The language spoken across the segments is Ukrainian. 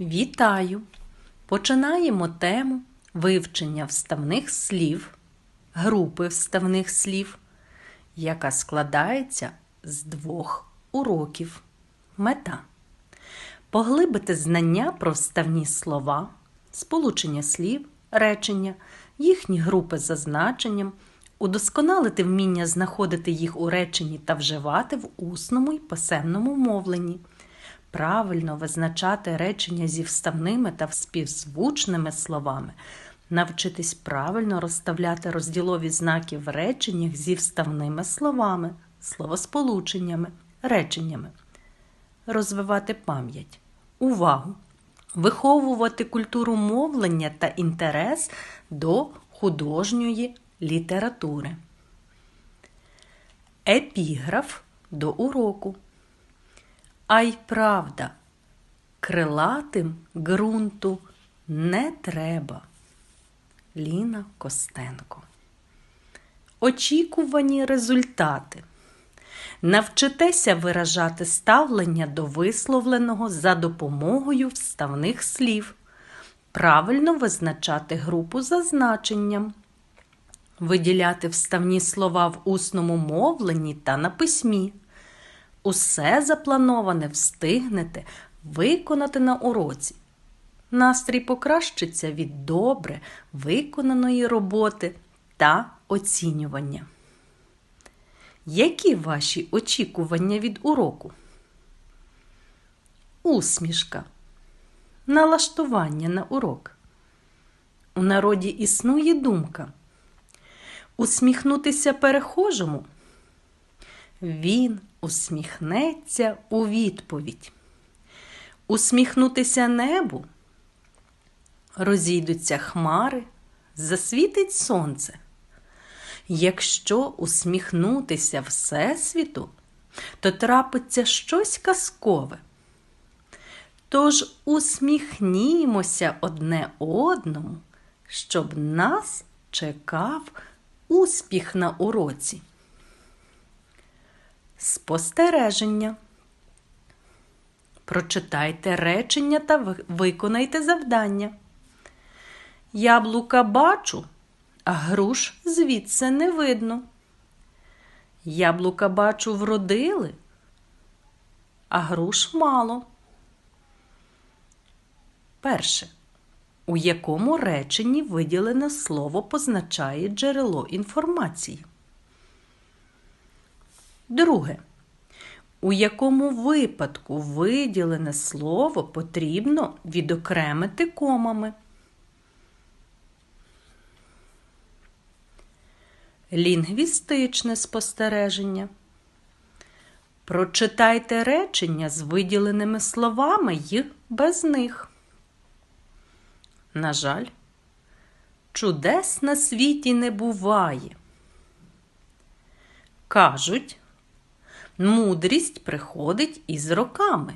Вітаю! Починаємо тему вивчення вставних слів, групи вставних слів, яка складається з двох уроків. Мета поглибити знання про вставні слова, сполучення слів, речення, їхні групи за значенням, удосконалити вміння знаходити їх у реченні та вживати в усному й писемному мовленні правильно визначати речення зі вставними та співзвучними словами, навчитись правильно розставляти розділові знаки в реченнях зі вставними словами, словосполученнями, реченнями, розвивати пам'ять, увагу, виховувати культуру мовлення та інтерес до художньої літератури. Епіграф до уроку. А й правда, крилатим ґрунту не треба. Ліна Костенко. Очікувані результати. Навчитеся виражати ставлення до висловленого за допомогою вставних слів. Правильно визначати групу за значенням. Виділяти вставні слова в усному мовленні та на письмі. Усе заплановане встигнете виконати на уроці. Настрій покращиться від добре виконаної роботи та оцінювання. Які ваші очікування від уроку? Усмішка. Налаштування на урок. У народі існує думка. Усміхнутися перехожому. Він усміхнеться у відповідь. Усміхнутися небу. Розійдуться хмари, засвітить сонце. Якщо усміхнутися Всесвіту, то трапиться щось казкове. Тож усміхнімося одне одному, щоб нас чекав успіх на уроці. Спостереження. Прочитайте речення та виконайте завдання. Яблука бачу, а груш звідси не видно. Яблука бачу вродили, а груш мало. Перше. У якому реченні виділене слово позначає джерело інформації? Друге. У якому випадку виділене слово потрібно відокремити комами? Лінгвістичне спостереження. Прочитайте речення з виділеними словами й без них. На жаль, чудес на світі не буває. Кажуть, Мудрість приходить із роками.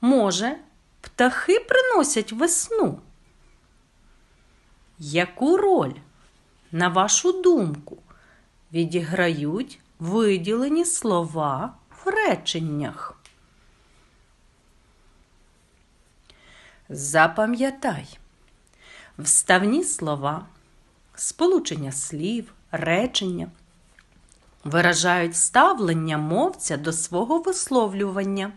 Може, птахи приносять весну? Яку роль, на вашу думку, відіграють виділені слова в реченнях? Запам'ятай, вставні слова, сполучення слів, речення виражають ставлення мовця до свого висловлювання,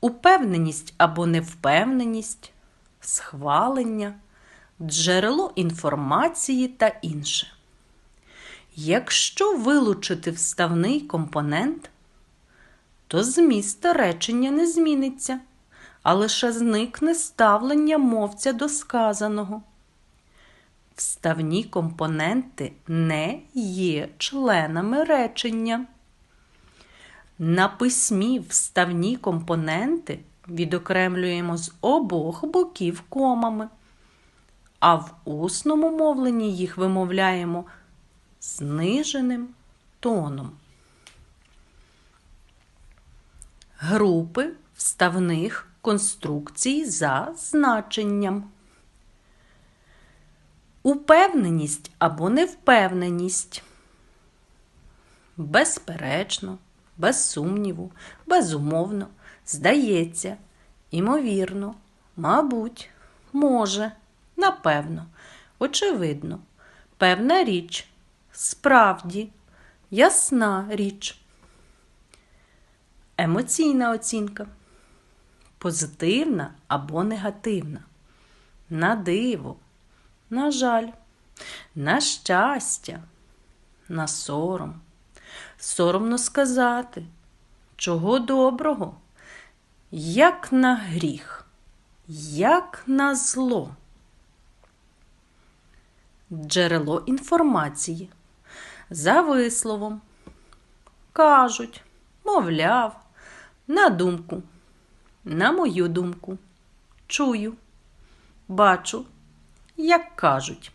упевненість або невпевненість, схвалення, джерело інформації та інше. Якщо вилучити вставний компонент, то зміст речення не зміниться, а лише зникне ставлення мовця до сказаного. Вставні компоненти не є членами речення. На письмі вставні компоненти відокремлюємо з обох боків комами, а в усному мовленні їх вимовляємо зниженим тоном. Групи вставних конструкцій за значенням. Упевненість або невпевненість. Безперечно, без сумніву, безумовно, здається, імовірно, мабуть, може, напевно, очевидно, певна річ, справді, ясна річ. Емоційна оцінка. Позитивна або негативна. На диво, на жаль, на щастя, на сором. Соромно сказати, чого доброго, як на гріх, як на зло. Джерело інформації. За висловом. Кажуть, мовляв, на думку, на мою думку, чую, бачу, як кажуть.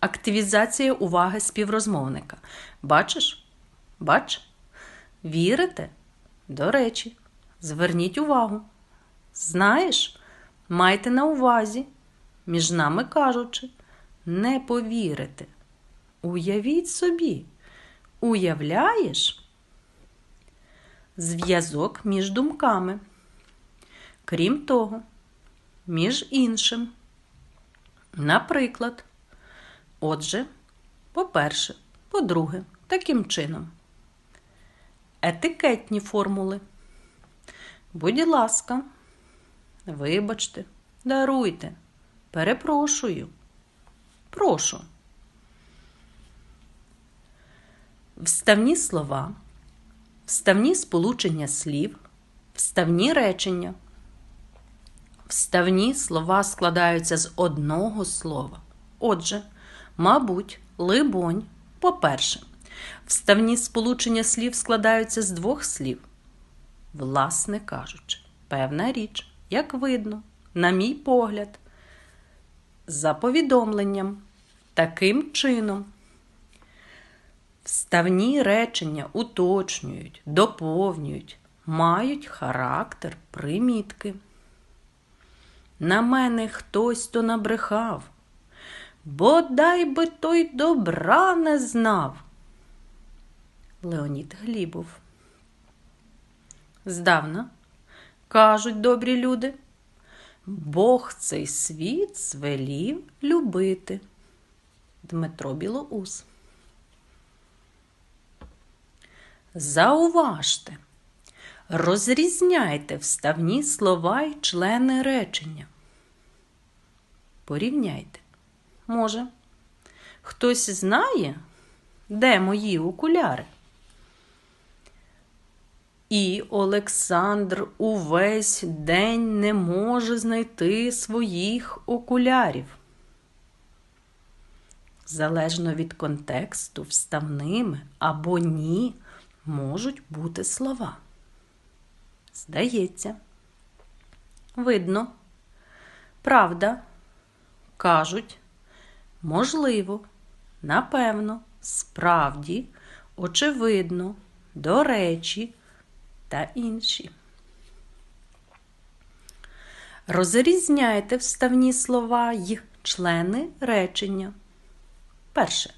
Активізація уваги співрозмовника. Бачиш? Бач? Вірите? До речі, зверніть увагу. Знаєш, майте на увазі, між нами кажучи, не повірите. Уявіть собі, уявляєш? Зв'язок між думками. Крім того, між іншим. Наприклад, отже, по-перше, по-друге, таким чином. Етикетні формули. Будь ласка, вибачте, даруйте, перепрошую, прошу. Вставні слова, вставні сполучення слів, вставні речення. Вставні слова складаються з одного слова. Отже, мабуть, либонь, по-перше, вставні сполучення слів складаються з двох слів. Власне кажучи, певна річ, як видно, на мій погляд, за повідомленням, таким чином. Вставні речення уточнюють, доповнюють, мають характер примітки. На мене хтось то набрехав, бодай би той добра не знав. Леонід Глібов. Здавна, кажуть добрі люди, Бог цей світ звелів любити. Дмитро Білоус. Зауважте, розрізняйте вставні слова й члени речення. Порівняйте. Може, хтось знає, де мої окуляри? І Олександр увесь день не може знайти своїх окулярів. Залежно від контексту, вставними або ні можуть бути слова. Здається, видно, правда, кажуть, можливо, напевно, справді, очевидно, до речі та інші. Розрізняйте вставні слова й члени речення. Перше.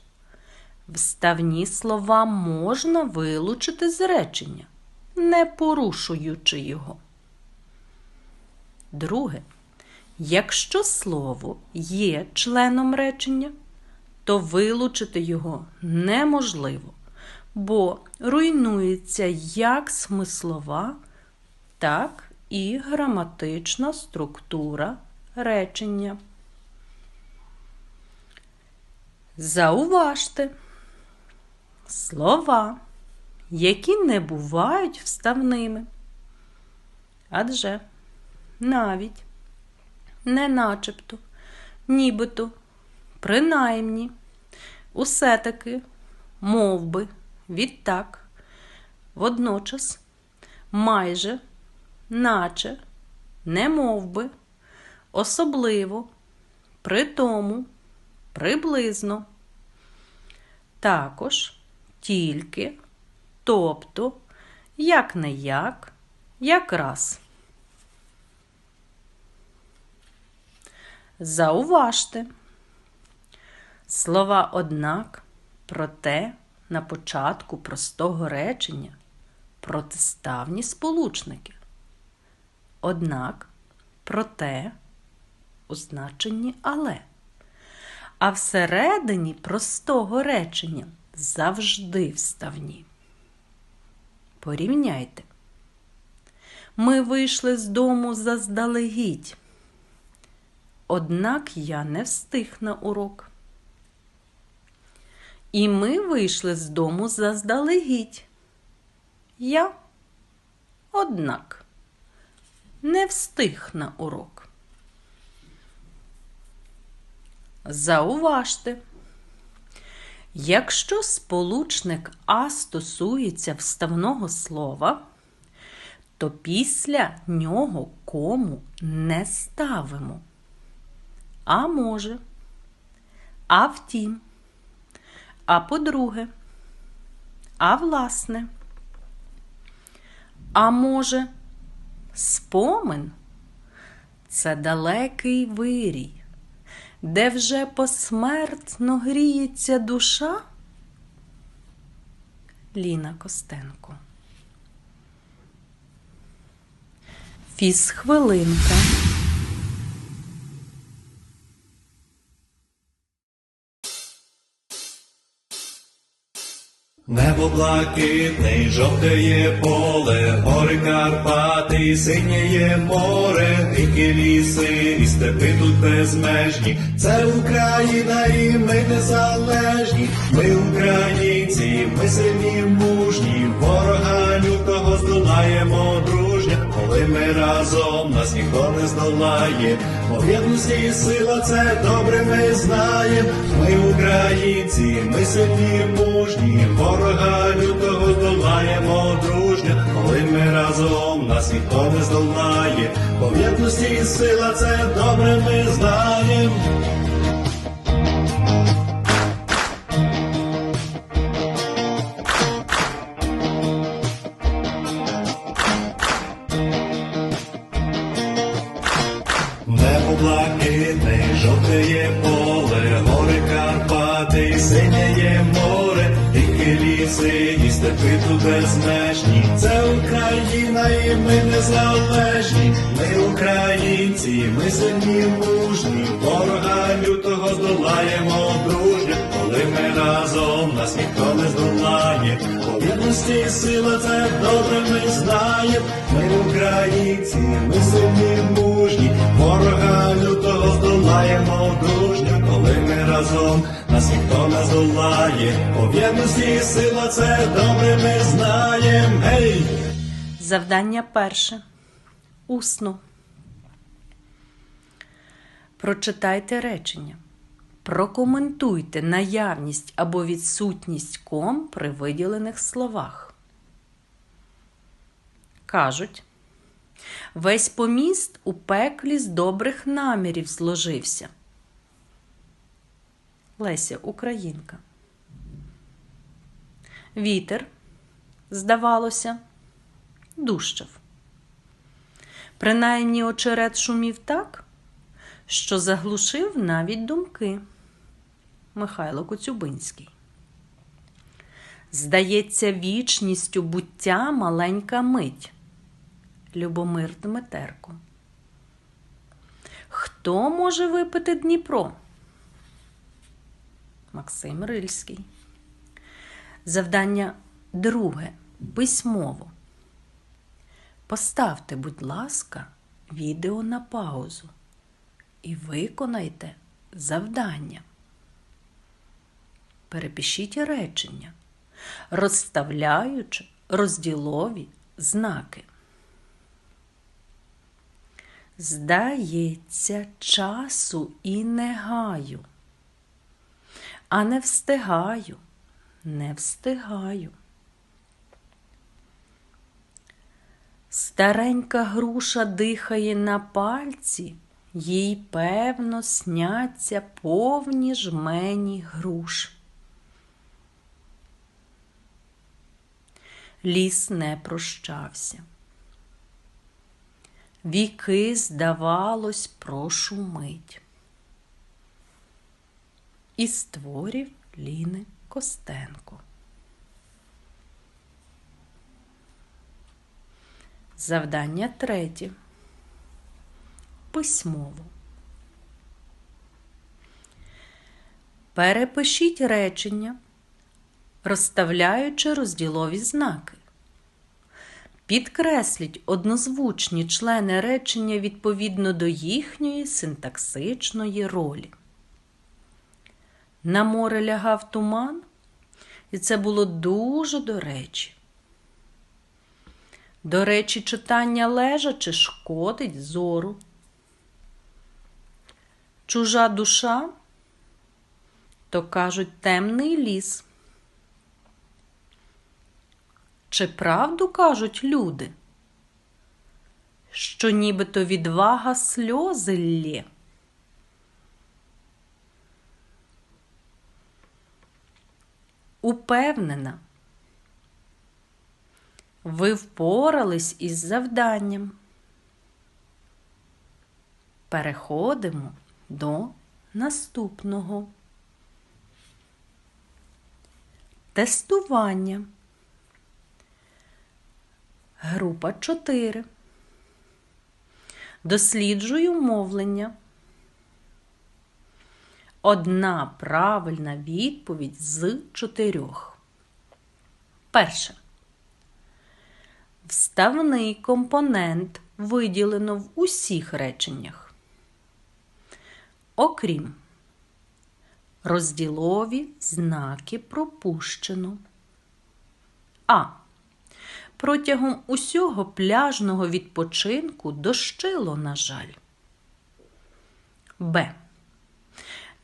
Вставні слова можна вилучити з речення, не порушуючи його. Друге. Якщо слово є членом речення, то вилучити його неможливо, бо руйнується як смислова, так і граматична структура речення. Зауважте слова, які не бувають вставними. Адже навіть, не начебто, нібито, принаймні, усе таки, мов би, відтак, водночас, майже, наче, не мов би, особливо, при тому, приблизно. Також тільки, тобто, як не як, якраз. Зауважте. Слова однак, проте на початку простого речення протиставні сполучники. однак, проте у значенні але. А всередині простого речення завжди вставні. Порівняйте. Ми вийшли з дому заздалегідь. Однак я не встиг на урок. І ми вийшли з дому заздалегідь. Я, однак, не встиг на урок. Зауважте, якщо сполучник А стосується вставного слова, то після нього кому не ставимо. А може, а втім, а по-друге, а власне, а може, спомин це далекий вирій, де вже посмертно гріється душа? Ліна Костенко. Фізхвилинка. Небо блакитне, жовтеє поле, гори Карпати, синєє море, дикі ліси, і степи тут безмежні. Це Україна, і ми незалежні. Ми українці, ми сильні, мужні, ворога лютого здолаємо ми разом, нас ніхто не здолає. Бо єдності сила це добре ми знаємо. Ми українці, ми сильні, мужні, ворога лютого долаємо дружня. Коли ми разом, нас ніхто не здолає. Бо єдності сила це добре ми знаємо. Ми сильні, мужні, ворога лютого здолаємо дружньо. Коли ми разом, нас ніхто не здолає. По єдності сила це добре ми знаємо. Ми українці, ми сильні, мужні, ворога лютого здолаємо дружньо, коли ми разом, нас ніхто не здолає. По єдності сила це добре ми знаємо. Гей! Завдання перше. Усно. Прочитайте речення. Прокоментуйте наявність або відсутність ком при виділених словах. Кажуть, весь поміст у пеклі з добрих намірів зложився. Леся Українка. Вітер, здавалося, дужчав. Принаймні очерет шумів так, що заглушив навіть думки. Михайло Коцюбинський. Здається, вічністю буття маленька мить. Любомир Дмитерко. Хто може випити Дніпро? Максим Рильський. Завдання друге. Письмово. Поставте, будь ласка, відео на паузу і виконайте завдання. Перепишіть речення, розставляючи розділові знаки. Здається, часу і не гаю, а не встигаю, не встигаю. Старенька груша дихає на пальці, їй певно сняться повні жмені груш. Ліс не прощався. Віки, здавалось, прошумить. Із творів Ліни Костенко. Завдання третє. Письмово. Перепишіть речення, розставляючи розділові знаки. Підкресліть однозвучні члени речення відповідно до їхньої синтаксичної ролі. На море лягав туман, і це було дуже до речі. До речі, читання лежачи шкодить зору. Чужа душа, то кажуть, темний ліс. Чи правду кажуть люди, що нібито відвага сльози лє? Упевнена, ви впорались із завданням. Переходимо до наступного. Тестування. Група 4. Досліджую мовлення. Одна правильна відповідь з чотирьох. Перше. Вставний компонент виділено в усіх реченнях. Окрім розділові знаки пропущено. А. Протягом усього пляжного відпочинку дощило, на жаль. Б.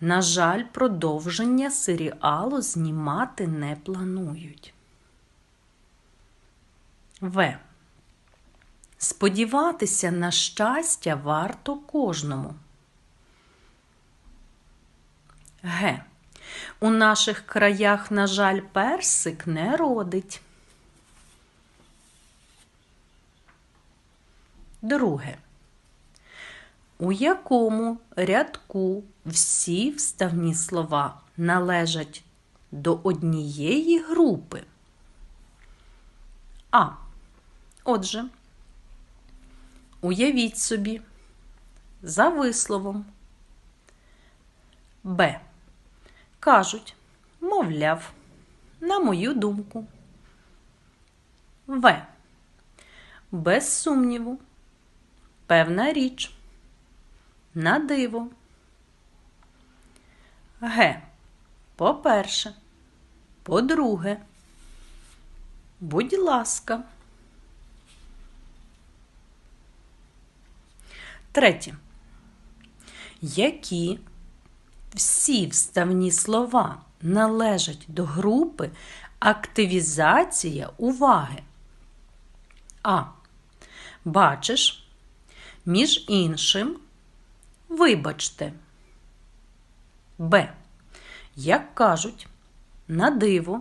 На жаль, продовження серіалу знімати не планують. В. Сподіватися на щастя варто кожному. Г. У наших краях, на жаль, персик не родить. Друге. У якому рядку всі вставні слова належать до однієї групи? А. Отже, уявіть собі за висловом. Б. Кажуть, мовляв, на мою думку. В. Без сумніву. Певна річ. На диво. Г. По-перше. По-друге. Будь ласка. Третє. Які всі вставні слова належать до групи активізація уваги? А. Бачиш, між іншим, вибачте. Б. Як кажуть, на диво,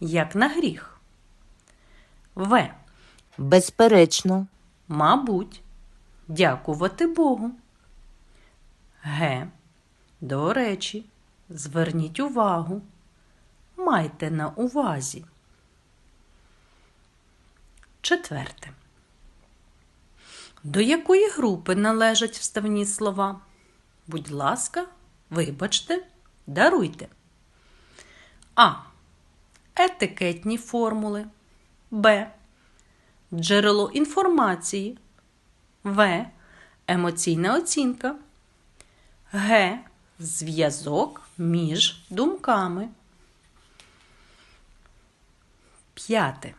як на гріх. В. Безперечно, Мабуть, дякувати Богу. Г. До речі, зверніть увагу. Майте на увазі. Четверте. До якої групи належать вставні слова? Будь ласка, вибачте, даруйте. А. Етикетні формули. Б. Джерело інформації. В. Емоційна оцінка. Г. Зв'язок між думками. П'яте.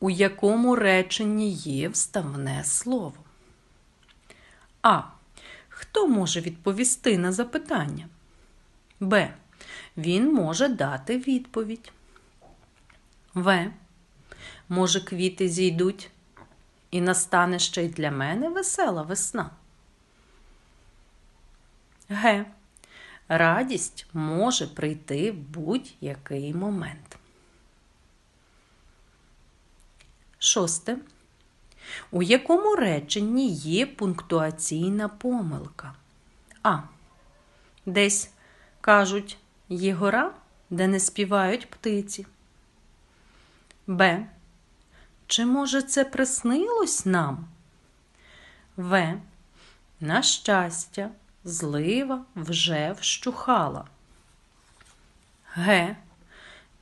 У якому реченні є вставне слово? А. Хто може відповісти на запитання? Б. Він може дати відповідь. В. Може, квіти зійдуть і настане ще й для мене весела весна. Г. Радість може прийти в будь-який момент. Шосте. У якому реченні є пунктуаційна помилка? А. Десь кажуть є гора, де не співають птиці. Б. Чи може це приснилось нам? В. На щастя, злива вже вщухала. Г.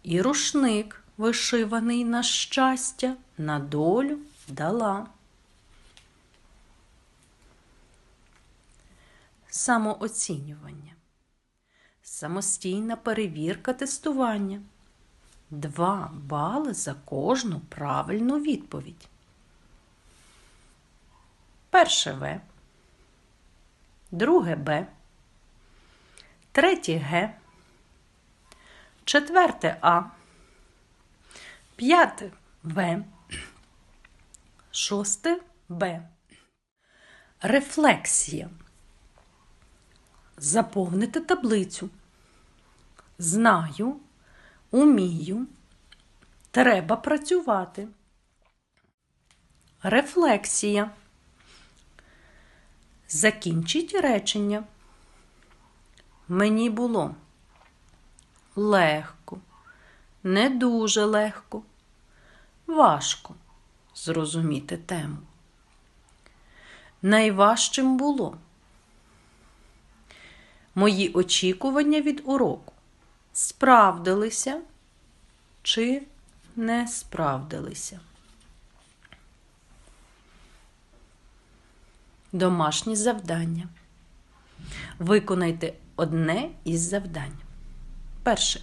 І рушник, вишиваний на щастя, на долю дала. Самооцінювання. Самостійна перевірка тестування. Два бали за кожну правильну відповідь. Перше В. Друге Б. Третє Г. Четверте А. П'яте В. Шосте Б. Рефлексія. Заповнити таблицю. Знаю, умію, треба працювати. Рефлексія. Закінчіть речення. Мені було легко, не дуже легко, важко зрозуміти тему. Найважчим було мої очікування від уроку справдилися чи не справдилися. Домашні завдання. Виконайте одне із завдань. Перше.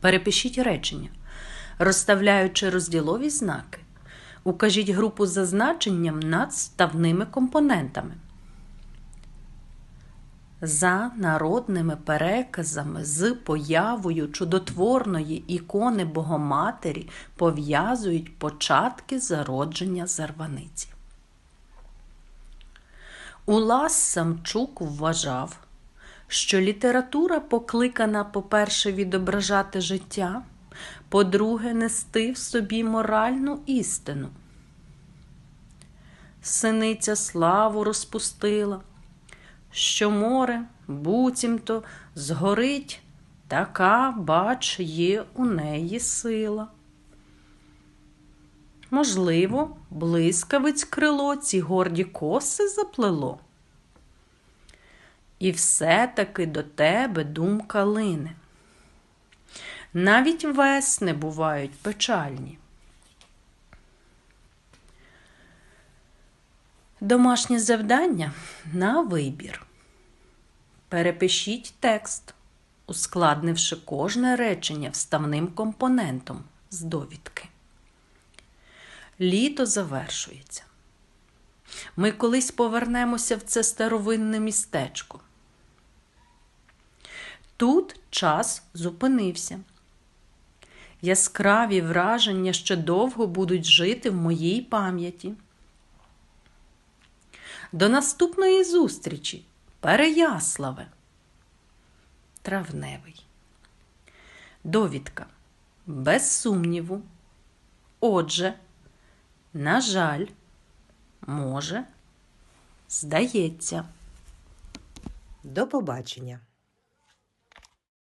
Перепишіть речення, розставляючи розділові знаки. Укажіть групу за значенням над ставними компонентами. За народними переказами з появою чудотворної ікони Богоматері пов'язують початки зародження зарваниці. Улас Самчук вважав, що література покликана, по-перше, відображати життя, по-друге, нести в собі моральну істину. Синиця славу розпустила, що море буцімто згорить, така, бач, є у неї сила. Можливо, блискавиць крило ці горді коси заплело. І все-таки до тебе думка лине. Навіть весни бувають печальні. Домашнє завдання на вибір. Перепишіть текст, ускладнивши кожне речення вставним компонентом з довідки. Літо завершується. Ми колись повернемося в це старовинне містечко. Тут час зупинився. Яскраві враження ще довго будуть жити в моїй пам'яті. До наступної зустрічі, Переяславе. Травневий. Довідка. Без сумніву. Отже, на жаль, може, здається. До побачення.